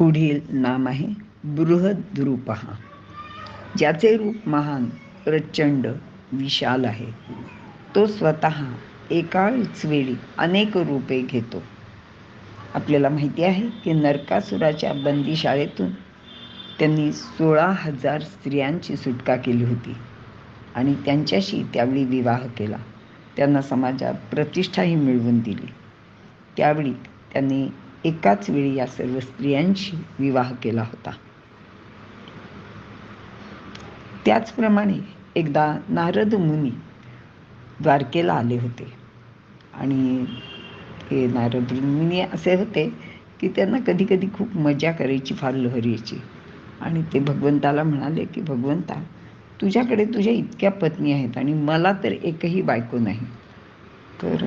पुढील नाम आहे बृहद्रूपहा ज्याचे रूप महान प्रचंड विशाल आहे. तो स्वतः एकाच वेळी अनेक रूपे घेतो. आपल्याला माहिती आहे की नरकासुराच्या बंदीशाळेतून त्यांनी सोळा हजार स्त्रियांची सुटका केली होती आणि त्यांच्याशी त्यावेळी विवाह केला. त्यांना समाजात प्रतिष्ठाही मिळवून दिली. त्यावेळी त्यांनी एकाच वेळी या सर्व स्त्रियांशी विवाह केला होता. त्याचप्रमाणे एकदा नारद मुनी द्वारकेला आले होते. आणि हे नारद मुनी असे होते की त्यांना कधी कधी खूप मजा करायची फार लहरीची आणि ते भगवंताला म्हणाले की भगवंता तुझ्याकडे तुझ्या इतक्या पत्नी आहेत आणि मला तर एकही बायको नाही. तर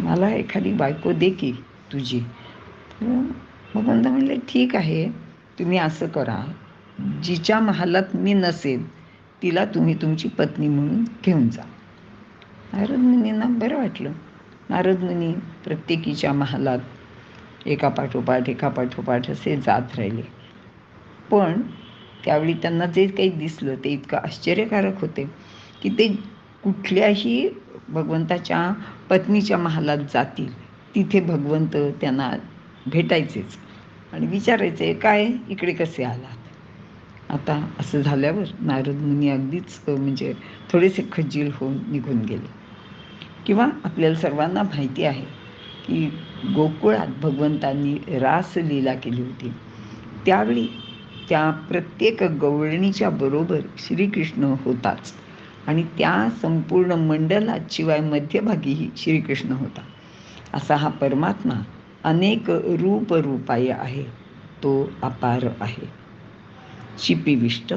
मला एखादी बायको दे की तुझी. भगवंत म्हणले ठीक आहे तुम्ही असं करा. जिच्या महालात मी नसेल तिला तुम्ही तुमची पत्नी म्हणून घेऊन जा. नारद मुनींना बरं वाटलं. नारद मुनी प्रत्येकीच्या महालात एका पाठोपाठ एका पाठोपाठ असे जात राहिले. पण त्यावेळी त्यांना जे काही दिसलं ते इतकं आश्चर्यकारक होते की ते कुठल्याही भगवंताच्या पत्नीच्या महालात जातील. तिथे भगवंत त्यांना भेटायचेच. आणि विचारायचे काय? इकडे कसे आलात? आता असं झाल्यावर नारद मुनी अगदीच म्हणजे थोडेसे खज्जील होऊन निघून गेले. किंवा आपल्याला सर्वांना माहिती आहे की गोकुळात भगवंतांनी रासलीला केली होती. त्यावेळी त्या प्रत्येक गवळणीच्या बरोबर श्रीकृष्ण होताच. आणि त्या संपूर्ण मंडलात शिवाय मध्यभागीही श्रीकृष्ण होता. असा हा परमात्मा अनेक रूपरूपाय आहे. तो अपार आहे. शिपीविष्ट.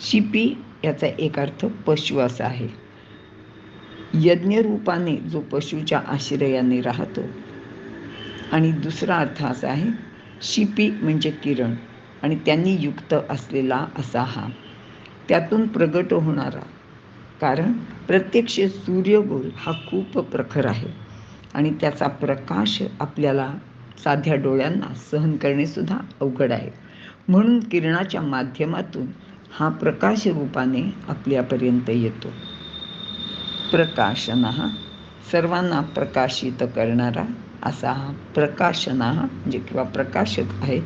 शिपी याचा एक अर्थ पशु असा आहे. यज्ञरूपाने जो पशुच्या आश्रयाने राहतो. आणि दुसरा अर्थ असा आहे शिपी म्हणजे किरण आणि त्यांनी युक्त असलेला असा हा. त्यातून प्रगट होणारा. कारण प्रत्यक्ष सूर्यगोल हा खूप प्रखर आहे. आणि त्याचा प्रकाश आपल्याला साध्या डोळ्यांना सहन करणेसुद्धा अवघड आहे. म्हणून किरणाच्या माध्यमातून हा प्रकाश रूपाने आपल्यापर्यंत येतो. प्रकाशना सर्वांना प्रकाशित करणारा असा हा प्रकाशना म्हणजे किंवा प्रकाशक आहे.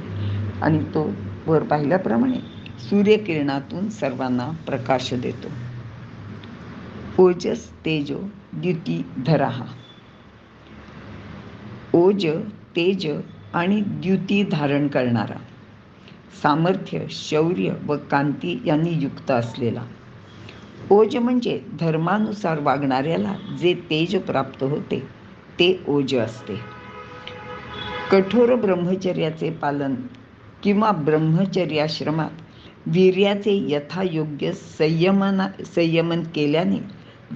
आणि तो वर पाहिल्याप्रमाणे सूर्यकिरणातून सर्वांना प्रकाश देतो. ओजस तेजो द्युती धराहा ओज तेज आणि द्युती धारण करणारा. सामर्थ्य शौर्य व कांती यांनी युक्त असलेला. ओज म्हणजे धर्मानुसार वागणाऱ्याला जे तेज प्राप्त होते ते ओज असते. कठोर ब्रह्मचर्याचे पालन किंवा ब्रह्मचर्याश्रमात वीर्याचे यथायोग्य संयमना संयमन केल्याने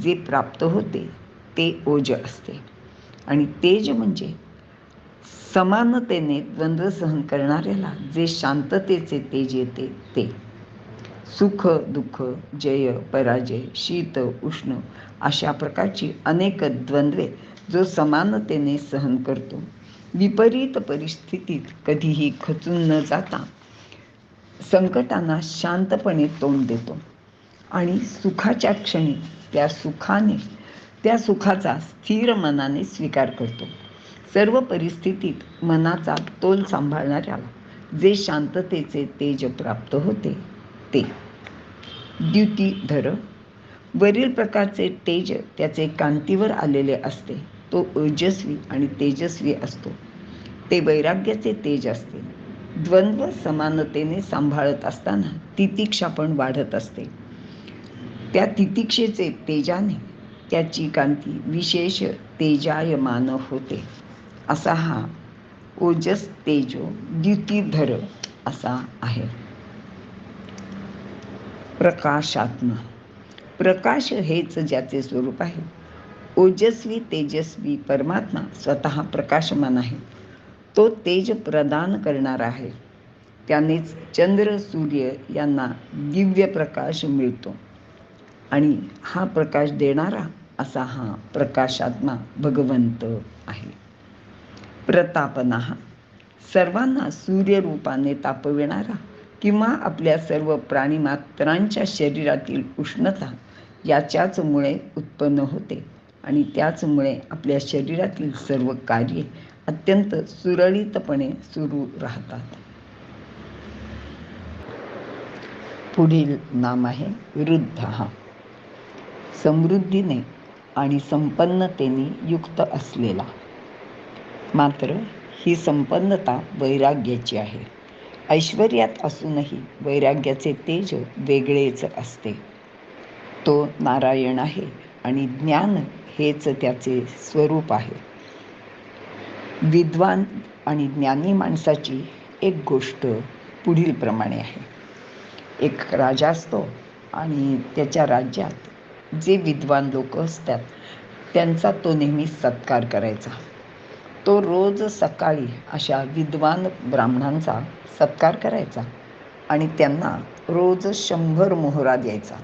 जे प्राप्त होते ते ओज असते. आणि तेज म्हणजे समानतेने द्वंद्व सहन करणाऱ्याला जे शांततेचे तेज येते ते. सुख दुःख जय पराजय शीत उष्ण अशा प्रकारची अनेक द्वंद्वे जो समानतेने सहन करतो. विपरीत परिस्थितीत कधीही खचून न जाता संकटांना शांतपणे तोंड देतो. आणि सुखाच्या क्षणी त्या सुखाने त्या सुखाचा स्थिर मनाने स्वीकार करतो. सर्व परिस्थितीत मनाचा तोल सांभाळणाऱ्याला जे शांततेचे तेज प्राप्त होते ते. द्युती धर. वरील प्रकारचे तेज त्याचे कांतीवर आलेले असते. तो ओजस्वी आणि तेजस्वी असतो. ते वैराग्याचे तेज असते. द्वंद्व समानतेने सांभाळत असताना तितिक्षा पण वाढत असते. त्या तितिक्षेचे तेजाने त्याची कांती विशेष तेजायमान होते. असा हा ओजस तेजो द्युतीधर असा आहे. प्रकाशात्मा. प्रकाश हेच ज्याचे स्वरूप आहे. ओजस्वी तेजस्वी परमात्मा स्वतः प्रकाशमान आहे. तो तेज प्रदान करणारा आहे. त्यानेच चंद्र सूर्य यांना दिव्य प्रकाश मिळतो. आणि हा प्रकाश देणारा असा हा प्रकाशात्मा भगवंत आहे. प्रतापना. सर्वांना सूर्यरूपाने तापविणारा किंवा आपल्या सर्व प्राणीमात्रांच्या शरीरातील उष्णता याच्याचमुळे उत्पन्न होते आणि त्याचमुळे आपल्या शरीरातील सर्व कार्ये अत्यंत सुरळीतपणे सुरू राहतात. पुढील नाम आहे वृद्ध. हा समृद्धीने आणि संपन्नतेने युक्त असलेला. मात्र ही संपन्नता वैराग्याची आहे. ऐश्वर्यात असूनही वैराग्याचे तेज वेगळेच असते. तो नारायण आहे आणि ज्ञान हेच त्याचे स्वरूप आहे. विद्वान आणि ज्ञानी माणसाची एक गोष्ट पुढील प्रमाणे आहे. एक राजा असतो आणि त्याच्या राज्यात जे विद्वान लोक असतात त्यांचा तो नेहमी सत्कार करायचा. तो रोज सकाळी अशा विद्वान ब्राह्मणांचा सत्कार करायचा आणि त्यांना रोज शंभर मोहरा द्यायचा.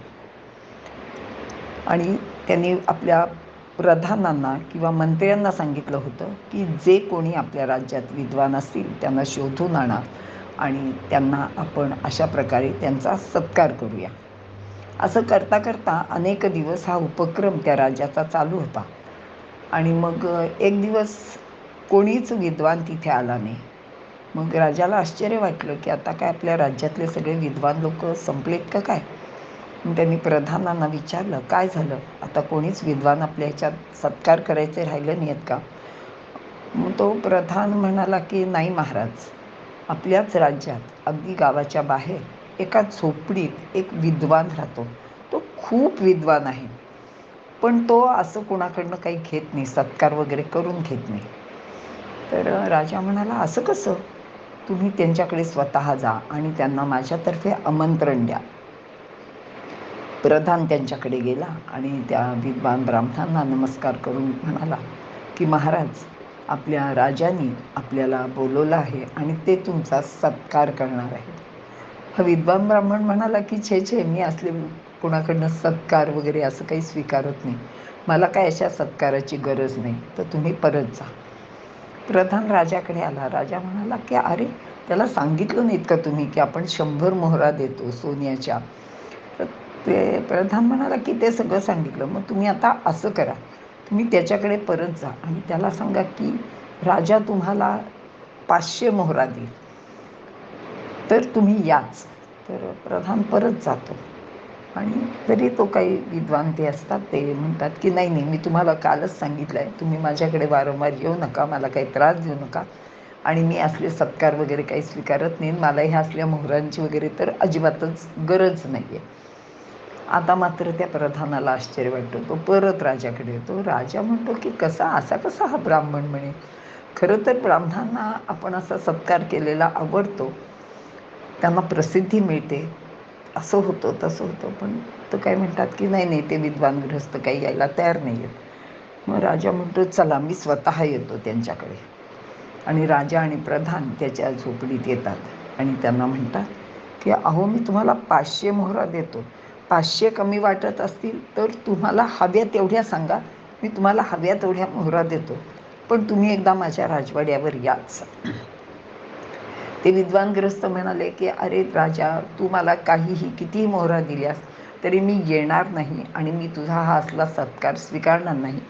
आणि त्यांनी आपल्या प्रधानांना किंवा मंत्र्यांना सांगितलं होतं की जे कोणी आपल्या राज्यात विद्वान असतील त्यांना शोधून आणा आणि त्यांना आपण अशा प्रकारे त्यांचा सत्कार करूया. असं करता करता अनेक दिवस हा उपक्रम त्या राज्याचा चालू होता. आणि मग एक दिवस कोणीच विद्वान तिथे आला नाही. मग राजाला आश्चर्य वाटलं की आता काय आपल्या राज्यातले सगळे विद्वान लोक संपलेत का काय? मग त्यांनी प्रधानांना विचारलं काय झालं? आता कोणीच विद्वान आपल्या ह्याच्यात सत्कार करायचे राहिले नाही आहेत का? मग तो प्रधान म्हणाला की नाही महाराज आपल्याच राज्यात अगदी गावाच्या बाहेर एका झोपडीत एक विद्वान राहतो. तो खूप विद्वान आहे. पण तो असं कोणाकडनं काही घेत नाही सत्कार वगैरे करून घेत नाही. तर राजा म्हणाला असं कसं? तुम्ही त्यांच्याकडे स्वतः जा आणि त्यांना माझ्यातर्फे आमंत्रण द्या. प्रधान त्यांच्याकडे गेला आणि त्या विद्वान ब्राह्मणांना नमस्कार करून म्हणाला की महाराज आपल्या राजाने आपल्याला बोलवलं आहे आणि ते तुमचा सत्कार करणार आहे हा विद्वान ब्राह्मण म्हणाला की छे छे मी असले कोणाकडनं सत्कार वगैरे असं काही स्वीकारत नाही. मला काय अशा सत्काराची गरज नाही. तर तुम्ही परत जा. प्रधान राजाकडे आला. राजा म्हणाला की अरे त्याला सांगितलं नाहीत का तुम्ही की आपण शंभर मोहरा देतो सोन्याच्या. तर ते प्रधान म्हणाला की ते सगळं सांगितलं. मग तुम्ही आता असं करा. तुम्ही त्याच्याकडे परत जा आणि त्याला सांगा की राजा तुम्हाला पाचशे मोहरा देईल. तर तुम्ही याच. तर प्रधान परत जातो. आणि तरी तो काही विद्वान ते असतात ते म्हणतात की नाही नाही मी तुम्हाला कालच सांगितलं आहे तुम्ही माझ्याकडे वारंवार येऊ नका मला काही त्रास देऊ नका. आणि मी असले सत्कार वगैरे काही स्वीकारत नाही मला ह्या असल्या मोहरांची वगैरे तर अजिबातच गरज नाही आहे आता मात्र त्या प्रधानाला आश्चर्य वाटतं. तो परत राजाकडे येतो. राजा म्हणतो की कसा असा कसा हा ब्राह्मण म्हणे? खरं तर ब्राह्मणांना आपण असा सत्कार केलेला आवडतो. त्यांना प्रसिद्धी मिळते. असं होतं तसं होतं. पण तर काय म्हणतात की नाही नाही ते विद्वान गृहस्थ काही यायला तयार नाही आहेत मग राजा म्हणतो चला मी स्वतः येतो त्यांच्याकडे. आणि राजा आणि प्रधान त्याच्या झोपडीत येतात आणि त्यांना म्हणतात की अहो मी तुम्हाला पाचशे मोहरा देतो. पाचशे कमी वाटत असतील तर तुम्हाला हव्या तेवढ्या सांगा. मी तुम्हाला हव्या तेवढ्या मोहरा देतो. पण तुम्ही एकदा माझ्या राजवाड्यावर याच. ते विद्वानग्रस्त म्हणाले की अरे राजा तू मला काहीही कितीही मोहरा दिल्यास तरी मी येणार नाही आणि मी तुझा हा असला सत्कार स्वीकारणार नाही.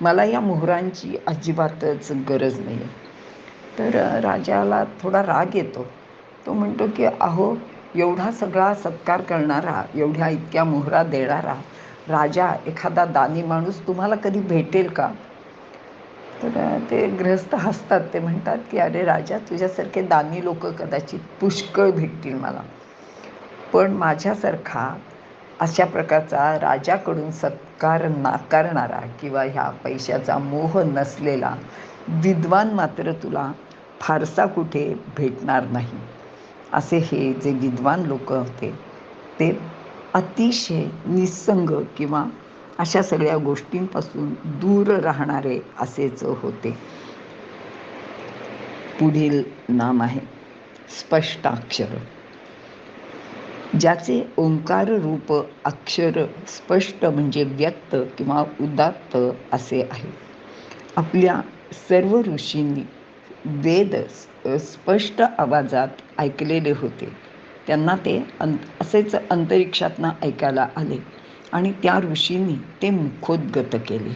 मला या मोहरांची अजिबातच गरज नाही. आहे तर राजाला थोडा राग येतो. तो म्हणतो की अहो एवढा सगळा सत्कार करणारा एवढ्या इतक्या मोहरा देणारा राजा एखादा दानी माणूस तुम्हाला कधी भेटेल का? तर ते गृहस्थ हसतात. ते म्हणतात की अरे राजा तुझ्यासारखे दानी लोक कदाचित पुष्कळ भेटतील मला. पण माझ्यासारखा अशा प्रकारचा राजाकडून सत्कार नाकारणारा किंवा ह्या पैशाचा मोह नसलेला विद्वान मात्र तुला फारसा कुठे भेटणार नाही. असे हे जे विद्वान लोक होते ते अतिशय निसंग किंवा अशा सगळ्या गोष्टींपासून दूर राहणारे असेच होते. पुढील नाम आहे स्पष्टाक्षर. ज्याचे ओंकार रूप अक्षर स्पष्ट म्हणजे व्यक्त किंवा उदात्त असे आहे. आपल्या सर्व ऋषींनी वेद स्पष्ट आवाजात ऐकलेले होते. त्यांना ते अं असेच अंतरिक्षातनं ऐकायला आले. आणि त्या ऋषींनी ते मुखोद्गत केले.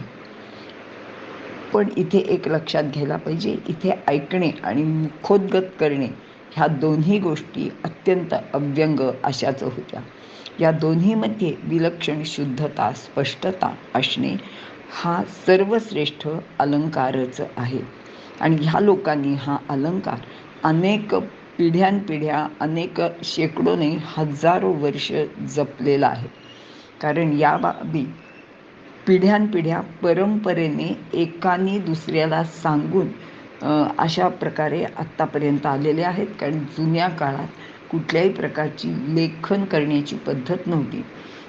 पण इथे एक लक्षात घ्यायला पाहिजे इथे ऐकणे आणि मुखोद्गत करणे ह्या दोन्ही गोष्टी अत्यंत अव्यंग अशाच होत्या. या दोन्हीमध्ये विलक्षण शुद्धता स्पष्टता असणे हा सर्वश्रेष्ठ अलंकारच आहे. आणि ह्या लोकांनी हा अलंकार अनेक पिढ्यानपिढ्या अनेक शेकडोने हजारो वर्ष जपलेला आहे. कारण या बाबी पिढ्यानपिढ्या परंपरेने एकाने दुसऱ्याला सांगून अशा प्रकारे आत्तापर्यंत आलेले आहेत. कारण जुन्या काळात कुठल्याही प्रकारची लेखन करण्याची पद्धत नव्हती.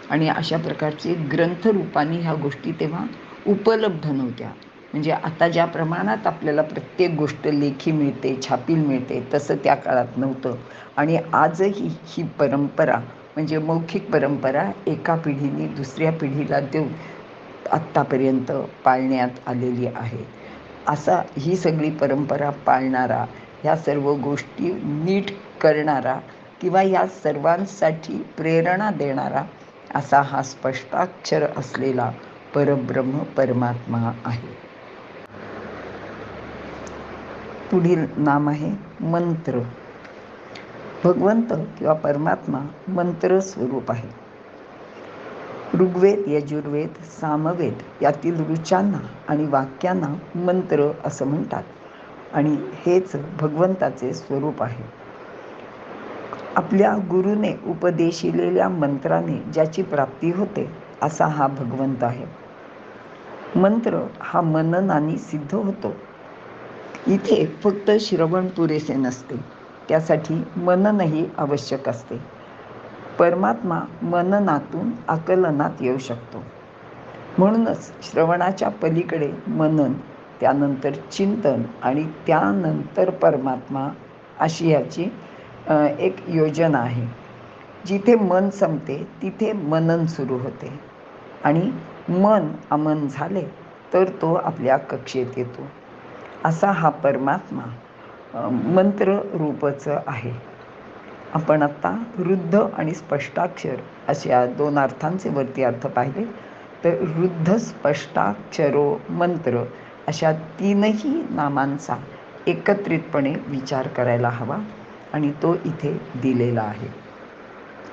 आणि अशा प्रकारचे ग्रंथरूपाने ह्या गोष्टी तेव्हा उपलब्ध नव्हत्या. म्हणजे आता ज्या प्रमाणात आपल्याला प्रत्येक गोष्ट लेखी मिळते छापील मिळते तसं त्या काळात नव्हतं. आणि आजही ही परंपरा म्हणजे मौखिक परंपरा एका पिढीने दुसऱ्या पिढीला देऊन आत्तापर्यंत पाळण्यात आलेली आहे. असा ही सगळी परंपरा पाळणारा ह्या सर्व गोष्टी नीट करणारा किंवा या सर्वांसाठी प्रेरणा देणारा असा हा स्पष्टाक्षर असलेला परब्रह्म परमात्मा आहे. पुढील नाम आहे मंत्र. भगवंत किंवा परमात्मा मंत्र स्वरूप आहे. ऋग्वेद यजुर्वेद सामवेद यातील ऋचांना आणि वाक्यांना मंत्र असं म्हणतात आणि हेच भगवंताचे स्वरूप आहे. आपल्या गुरुने उपदेशिलेल्या मंत्राने ज्याची प्राप्ती होते असा हा भगवंत आहे. मंत्र हा मननाने सिद्ध होतो. इथे फक्त श्रवण पुरेसे नसते. त्यासाठी मननही आवश्यक असते. परमात्मा मननातून आकलनात येऊ शकतो. म्हणूनच श्रवणाच्या पलीकडे मनन त्यानंतर चिंतन आणि त्यानंतर परमात्मा अशी याची एक योजना आहे. जिथे मन संपते तिथे मनन सुरू होते. आणि मन अमन झाले तर तो आपल्या कक्षेत येतो. असा हा परमात्मा मंत्र रूपचं आहे. आपण आत्ता वृद्ध आणि स्पष्टाक्षर अशा दोन अर्थांचे वरती अर्थ पाहिले. तर वृद्ध स्पष्टाक्षरो मंत्र अशा तीनही नामांचा एकत्रितपणे विचार करायला हवा आणि तो इथे दिलेला आहे.